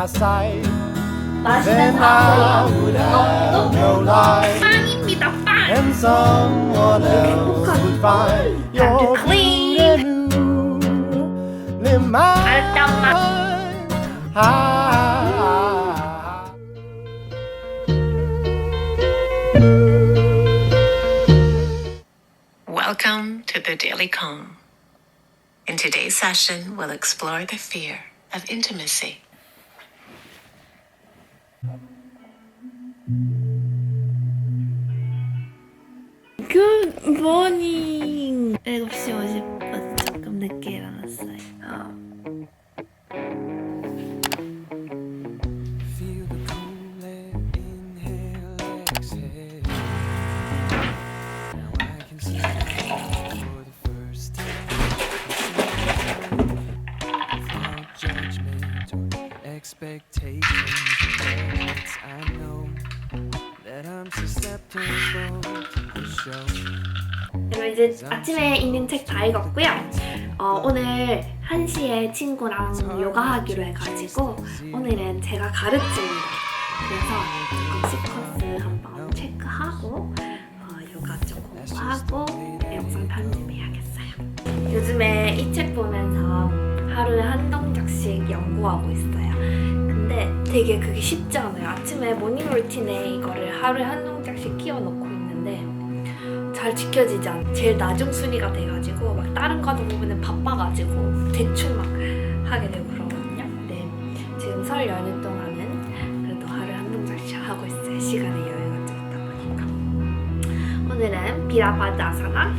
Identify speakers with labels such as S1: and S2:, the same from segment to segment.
S1: my sight, then I would have no life. And someone else would find your
S2: clean.
S1: new. Ah.
S3: Welcome to the Daily Calm. In today's session, we'll explore the fear of intimacy.
S2: Good morning. 7시 50분 조금 늦게 일어났어요. 어. 이제 아침에 읽는 책 다 읽었고요. 어, 오늘 1시에 친구랑 요가하기로 해가지고 오늘은 제가 가르칩니다. 그래서 조금 시퀀스 한번 체크하고 어, 요가 좀 공부하고 영상 편집해야겠어요. 요즘에 이 책 보면서 하루에 한 동작씩 연구하고 있어요. 근데 되게 그게 쉽지 않아요. 아침에 모닝 루틴에 이거를 하루에 한 동작씩 끼워놓고 있는데 잘 지켜지지 않아. 제일 나중 순위가 돼가지고 막 다른 거 하다 보면 바빠가지고 대충 막 하게 되고 그러거든요. 네, 지금 설 연휴 동안은 그래도 하루에 한 동작씩 하고 있어요. 시간에 여유가 좀 있다 보니까. 오늘은 비라바드 아사나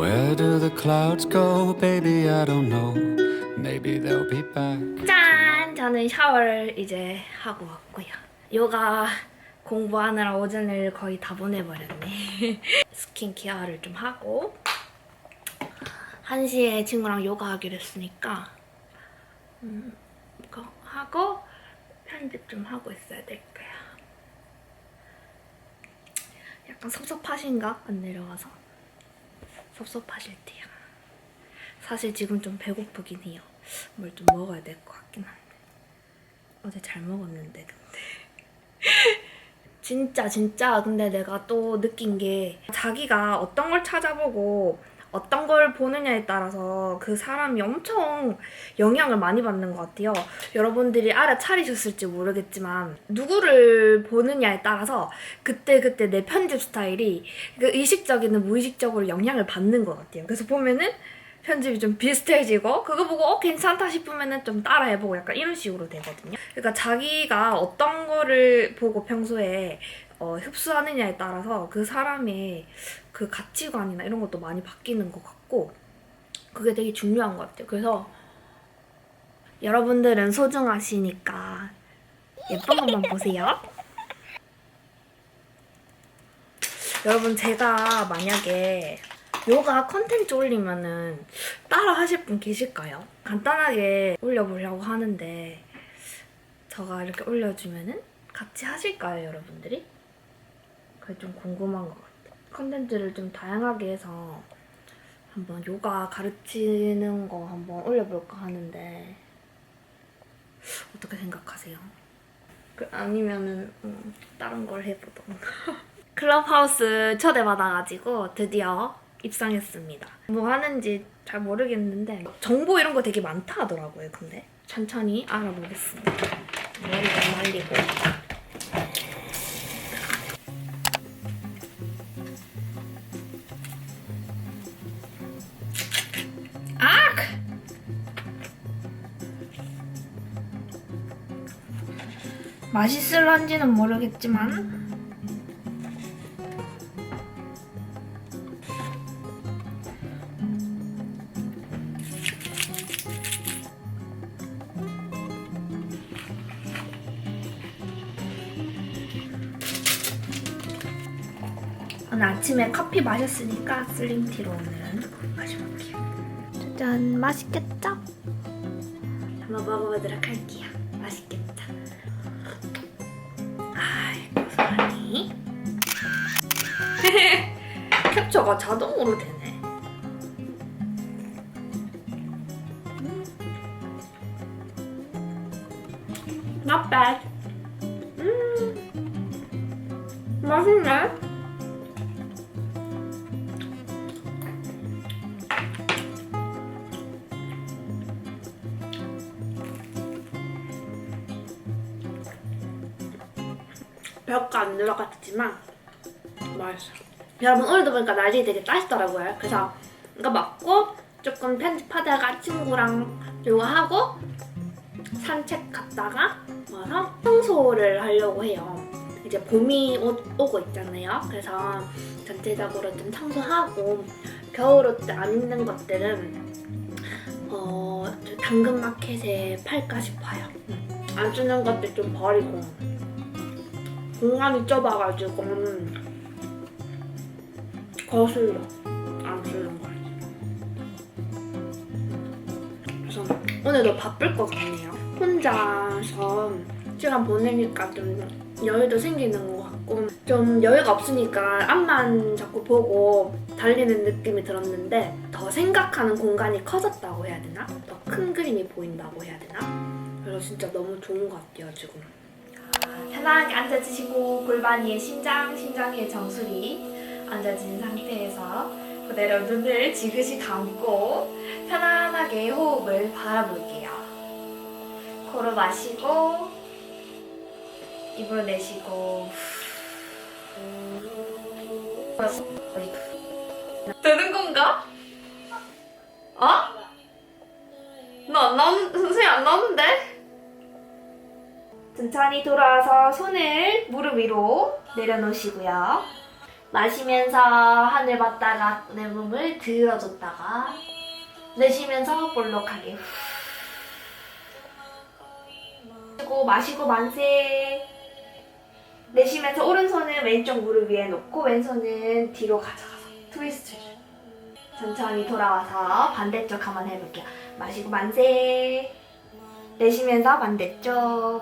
S4: Where do the clouds go, baby? I don't know. Maybe they'll be back.
S2: 짠! 저는 샤워를 이제 하고 왔고요. 요가 공부하느라 오전을 거의 다 보내버렸네. 스킨케어를 좀 하고 1시에 친구랑 요가 하기로 했으니까 음, 이거 하고 편집 좀 하고 있어야 될 거야. 약간 섭섭하신가? 안 내려와서? 섭섭하실 때야. 사실 지금 좀 배고프긴 해요. 뭘 좀 먹어야 될 것 같긴 한데. 어제 잘 먹었는데, 근데. 진짜, 진짜, 근데 내가 또 느낀 게 자기가 어떤 걸 찾아보고 어떤 걸 보느냐에 따라서 그 사람이 엄청 영향을 많이 받는 것 같아요. 여러분들이 알아차리셨을지 모르겠지만 누구를 보느냐에 따라서 그때 그때 내 편집 스타일이 그 의식적이든 무의식적으로 영향을 받는 것 같아요. 그래서 보면은 편집이 좀 비슷해지고 그거 보고 어 괜찮다 싶으면은 좀 따라해보고 약간 이런 식으로 되거든요. 그러니까 자기가 어떤 거를 보고 평소에 어, 흡수하느냐에 따라서 그 사람의 그 가치관이나 이런 것도 많이 바뀌는 것 같고 그게 되게 중요한 것 같아요. 그래서 여러분들은 소중하시니까 예쁜 것만 보세요. 여러분 제가 만약에 요가 컨텐츠 올리면은 따라 하실 분 계실까요? 간단하게 올려보려고 하는데 제가 이렇게 올려주면은 같이 하실까요, 여러분들이? 그게 좀 궁금한 것 같아요. 컨텐츠를 좀 다양하게 해서 한번 요가 가르치는 거 한번 올려볼까 하는데 어떻게 생각하세요? 그 아니면은 음, 다른 걸 해보던가. 클럽하우스 초대받아가지고 드디어 입상했습니다. 뭐 하는지 잘 모르겠는데 정보 이런 거 되게 많다 하더라고요. 근데 천천히 알아보겠습니다. 머리 좀 말리고. 맛있을런지는 모르겠지만 오늘 아침에 커피 마셨으니까 슬림티로 오늘은 마셔볼게요. 짜잔, 맛있겠죠? 한번 먹어보도록 할게요. 맛있겠다. 아이 고소하니. 캡처가 자동으로 되네. 별거 안 들어갔지만 맛있어. 여러분 오늘도 보니까 날이 되게 따시더라고요. 그래서 이거 먹고 조금 편집하다가 친구랑 요거 하고 산책 갔다가 와서 청소를 하려고 해요. 이제 봄이 오, 오고 있잖아요. 그래서 전체적으로 좀 청소하고 겨울 옷 안 입는 것들은 어, 저 당근마켓에 팔까 싶어요. 음. 안 쓰는 것들 좀 버리고 공간이 좁아가지고 거슬려 안 쓰는 거지. 그래서 오늘도 바쁠 것 같네요. 혼자서 시간 보내니까 좀 여유도 생기는 것 같고 좀 여유가 없으니까 앞만 자꾸 보고 달리는 느낌이 들었는데 더 생각하는 공간이 커졌다고 해야 되나? 더 큰 그림이 보인다고 해야 되나? 그래서 진짜 너무 좋은 것 같아요 지금. 편하게 앉아주시고 골반 위에 심장, 심장 위에 정수리 앉아진 상태에서 그대로 눈을 지그시 감고 편안하게 호흡을 바라볼게요. 코로 마시고 입으로 내쉬고 되는 건가? 어? 너안 나오는, 선생님 안 나오는데? 천천히 돌아와서 손을 무릎 위로 내려놓으시고요. 마시면서 하늘 봤다가 내 몸을 들어줬다가 내쉬면서 볼록하게 후. 그리고 마시고 만세 내쉬면서 오른손은 왼쪽 무릎 위에 놓고 왼손은 뒤로 가져가서 트위스트 천천히 돌아와서 반대쪽 한번 해볼게요 마시고 만세 내쉬면서 반대쪽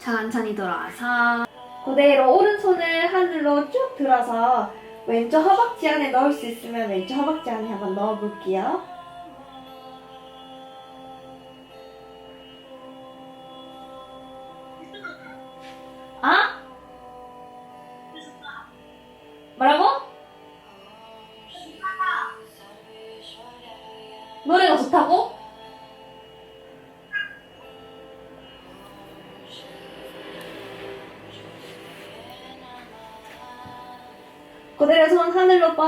S2: 천천히 돌아와서 그대로 오른손을 하늘로 쭉 들어서 왼쪽 허벅지 안에 넣을 수 있으면 왼쪽 허벅지 안에 한번 넣어볼게요.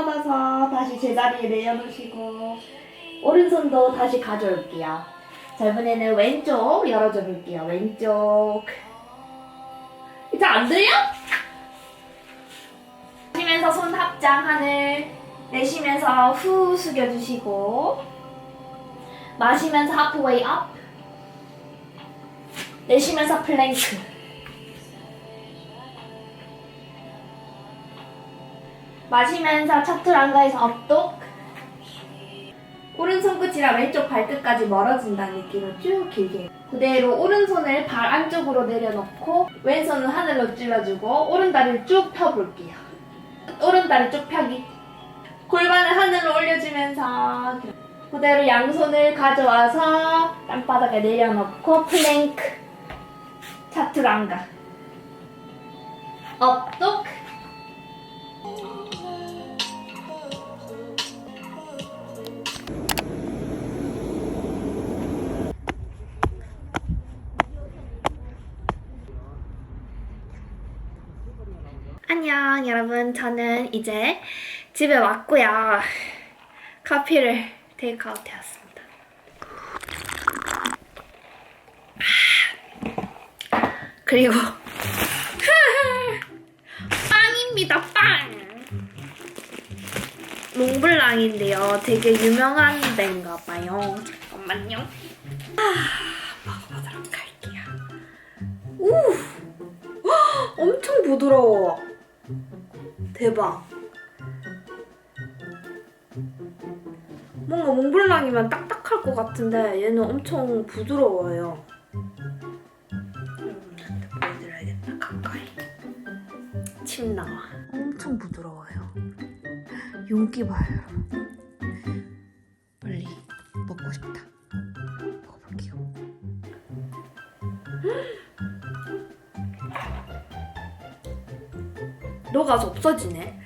S2: 뻗어서 다시 제자리에 내려놓으시고 오른손도 다시 가져올게요. 자 이번에는 왼쪽 열어줘 볼게요. 왼쪽 이제 안 들려? 마시면서 손 합장 하늘 내쉬면서 후 숙여주시고 마시면서 하프웨이 업 내쉬면서 플랭크 마시면서 차투랑가에서 업독. 오른손 끝이랑 왼쪽 발끝까지 멀어진다는 느낌을 쭉 길게. 그대로 오른손을 발 안쪽으로 내려놓고 왼손은 하늘로 찔러주고 오른다리를 쭉 펴볼게요. 오른다리 쭉 펴기. 골반을 하늘로 올려주면서 그대로 양손을 가져와서 땅바닥에 내려놓고 플랭크. 차투랑가 업독 안녕 여러분. 저는 이제 집에 왔고요. 커피를 테이크아웃 해왔습니다. 그리고 빵입니다 빵. 몽블랑인데요. 되게 유명한 데인가 봐요. 잠깐만요. 아, 먹어보도록 할게요. 우! 헉, 엄청 부드러워 대박. 뭔가 몽블랑이면 딱딱한 촉촉할 것 같은데 얘는 엄청 부드러워요. 여러분한테 보여드려야겠다 가까이. 침 나와. 엄청 부드러워요. 윤기 봐요 여러분. 녹아서 없어지네.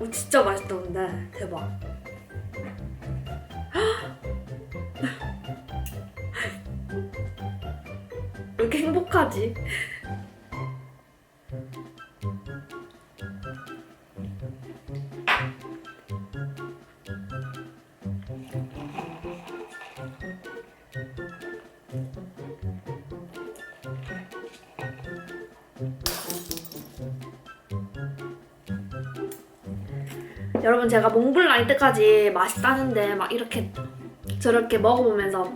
S2: 오, 진짜 맛있다 근데 대박. 왜 이렇게 행복하지? 여러분 제가 몽블랑 이때까지 맛있다는데 막 이렇게 저렇게 먹어보면서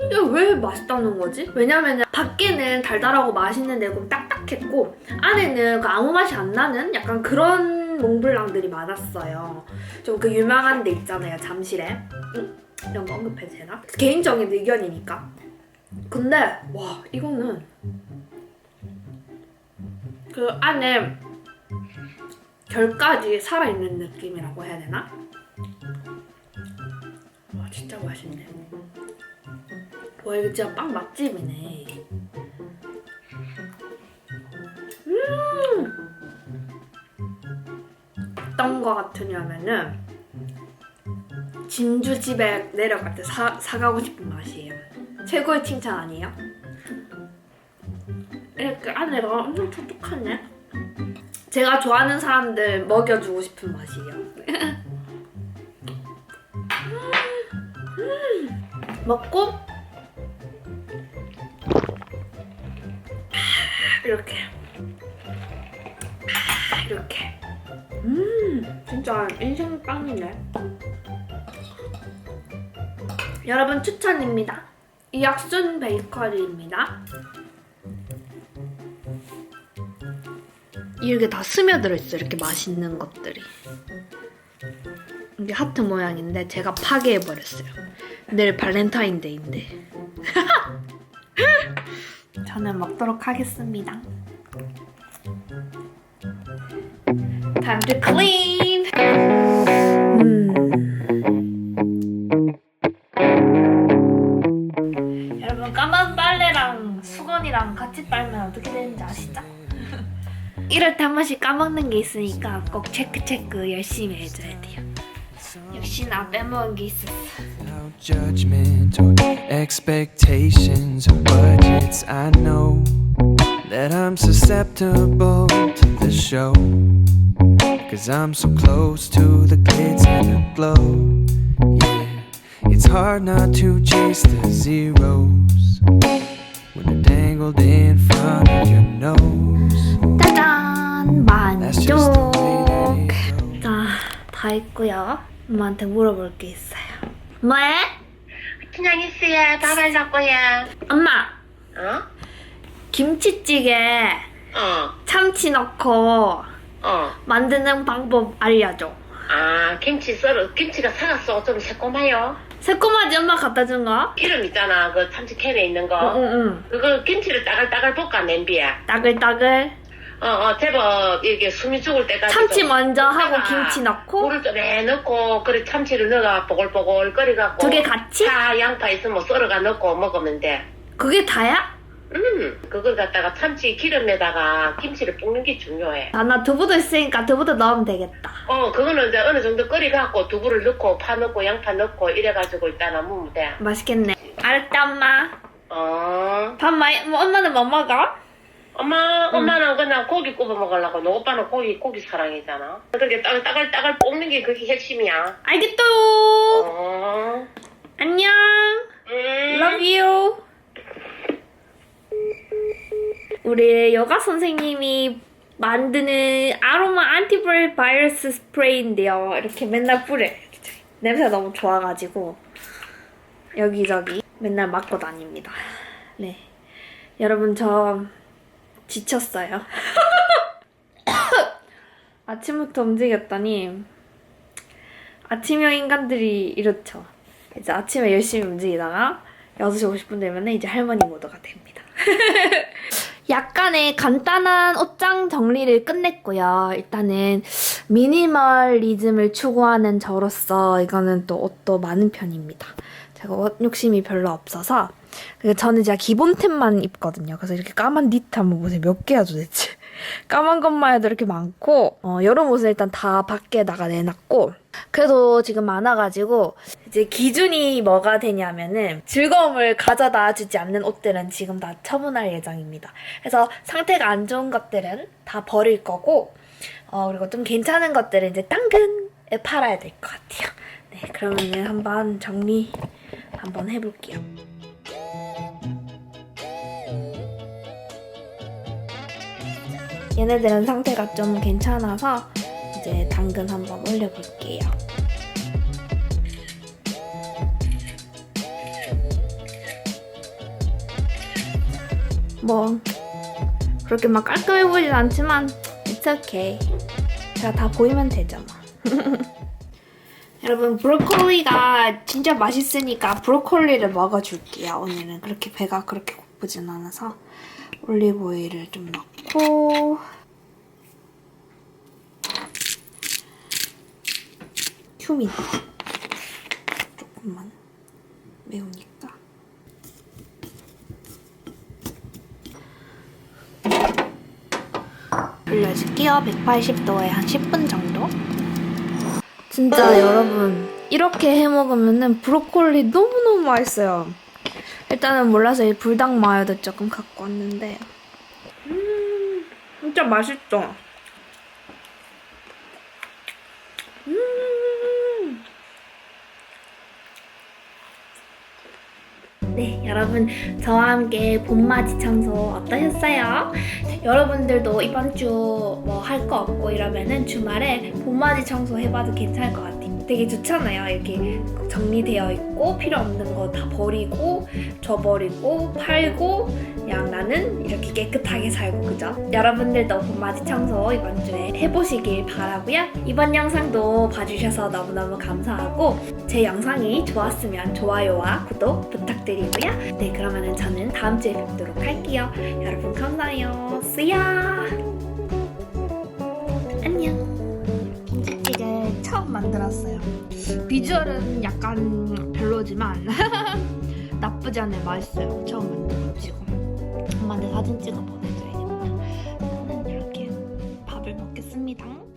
S2: 이게 왜 맛있다는 거지? 왜냐면 밖에는 달달하고 맛있는데 좀 딱딱했고 안에는 그 아무 맛이 안 나는 약간 그런 몽블랑들이 많았어요. 좀 그 유명한 데 있잖아요 잠실에. 음, 이런 거 언급해도 되나? 개인적인 의견이니까. 근데 와 이거는 그 안에 결까지 살아있는 느낌이라고 해야 되나? 와 진짜 맛있네. 와 이거 진짜 빵 맛집이네. 음. 어떤 거 같으냐면은 진주 집에 내려갈 때 사, 사가고 싶은 맛이에요. 최고의 칭찬 아니에요? 이렇게 안에가 엄청 촉촉하네. 제가 좋아하는 사람들 먹여주고 싶은 맛이에요. 음. 먹고 이렇게 이렇게 음 진짜 인생 빵이네. 여러분 추천입니다. 이학순 베이커리입니다. 이렇게 다 스며들어 있어 이렇게 맛있는 것들이. 이게 하트 모양인데 제가 파괴해 버렸어요. 내일 발렌타인데이인데. 저는 먹도록 하겠습니다. Time to clean. 음. 여러분 까만 빨래랑 수건이랑 같이 빨면 어떻게 되는지 아시죠? 이럴 때 한 번씩 까먹는 게 있으니까 꼭 체크 체크 열심히 해줘야 돼요. 역시 나 빼먹은 게 있었어.
S5: Without judgment or expectations or budgets, I know that I'm susceptible to the show. Cause I'm so close to the glitz and the glow. Yeah, it's hard not to chase the zeros they're dangled in front of your nose.
S2: 짜잔 만족. 자, 다 했고요. 엄마한테 물어볼 게 있어요. 뭐해?
S6: 그냥 있어야 밥할 거야.
S2: 엄마,
S6: 어?
S2: 김치찌개
S6: 어,
S2: 참치 넣고
S6: 어.
S2: 만드는 방법 알려줘.
S6: 아, 김치 썰어. 김치가 사갔어. 좀 새콤해요.
S2: 새콤하지 엄마 갖다 준 거?
S6: 기름 있잖아. 그 참치 캔에 있는 거.
S2: 응응응.
S6: 그거 김치를 따글따글 볶아, 냄비에.
S2: 따글따글.
S6: 어, 어, 제법 이게 숨이 죽을 때까지.
S2: 참치
S6: 좀
S2: 먼저 하고
S6: 볶다가
S2: 김치 넣고
S6: 물을 좀에 넣고, 그래 참치를 넣어가 보글보글 끓여갖고.
S2: 두 개 같이?
S6: 파, 양파 있으면 썰어가 넣고 먹으면 돼.
S2: 그게 다야?
S6: 음, 그걸 갖다가 참치 기름에다가 김치를 볶는 게 중요해.
S2: 아, 나 두부도 있으니까 두부도 넣으면 되겠다.
S6: 어, 그거는 이제 어느 정도 끓여갖고 두부를 넣고 파 넣고 양파 넣고 이래가지고 일단 놔무면 돼.
S2: 맛있겠네. 알았다, 엄마.
S6: 어.
S2: 밥 많이, 뭐, 엄마는 뭐 먹어?
S6: 엄마, 엄마는 그냥 고기 구워 먹으려고. 너 오빠는 고기, 고기 사랑이잖아. 그렇게 따글, 따글, 따글 볶는 게 그게 핵심이야.
S2: 알겠다.
S6: 어.
S2: 안녕.
S6: 음.
S2: Love you. 우리 여가 선생님이 만드는 아로마 안티바이러스 바이러스 스프레이인데요. 이렇게 맨날 뿌려. 냄새가 너무 좋아가지고 여기저기 맨날 맡고 다닙니다. 네. 여러분 저 지쳤어요. 아침부터 움직였더니 아침형 인간들이 이렇죠. 이제 아침에 열심히 움직이다가 6시 50분 되면 이제 할머니 모드가 됩니다. 약간의 간단한 옷장 정리를 끝냈고요. 일단은 미니멀리즘을 추구하는 저로서 이거는 또 옷도 많은 편입니다. 제가 옷 욕심이 별로 없어서 저는 제가 기본템만 입거든요. 그래서 이렇게 까만 니트 한번 보세요. 몇 개야 도대체. 까만 것만 해도 이렇게 많고 어, 여름 옷은 일단 다 밖에다가 내놨고 그래도 지금 많아가지고 이제 기준이 뭐가 되냐면은 즐거움을 가져다 주지 않는 옷들은 지금 다 처분할 예정입니다. 그래서 상태가 안 좋은 것들은 다 버릴 거고 어, 그리고 좀 괜찮은 것들은 이제 당근에 팔아야 될 것 같아요. 네, 그러면은 한번 정리 한번 해볼게요. 얘네들은 상태가 좀 괜찮아서 이제 당근 한번 올려볼게요. 뭐 그렇게 막 깔끔해 보이진 않지만 it's okay. 제가 다 보이면 되죠 뭐. 여러분 브로콜리가 진짜 맛있으니까 브로콜리를 먹어줄게요. 오늘은 그렇게 배가 그렇게 고프진 않아서 올리브 오일을 좀 넣고 큐민 조금만 매우니까 돌려줄게요. 180도에 한 10분 정도. 진짜 여러분 이렇게 해 먹으면은 브로콜리 너무너무 맛있어요. 일단은 몰라서 이 불닭 마요도 조금 갖고 왔는데 음 진짜 맛있죠. 음. 네, 여러분 저와 함께 봄맞이 청소 어떠셨어요? 여러분들도 이번 주 뭐 할 거 없고 이러면은 주말에 봄맞이 청소 해봐도 괜찮을 것 같아요. 되게 좋잖아요. 이렇게 정리되어 있고 필요 없는 거 다 버리고 줘버리고 팔고 그냥 나는 이렇게 깨끗하게 살고 그죠? 여러분들도 봄맞이 청소 이번 주에 해보시길 바라고요. 이번 영상도 봐주셔서 너무너무 감사하고 제 영상이 좋았으면 좋아요와 구독 부탁드리고요. 네 그러면은 저는 다음 주에 뵙도록 할게요. 여러분 감사해요. See ya! 안녕. 만들었어요. 비주얼은 약간 별로지만 나쁘지 않은 맛있어요. 처음 만든 거 지금. 엄마한테 사진 찍어 보내줘야 됩니다. 저는 이렇게 밥을 먹겠습니다.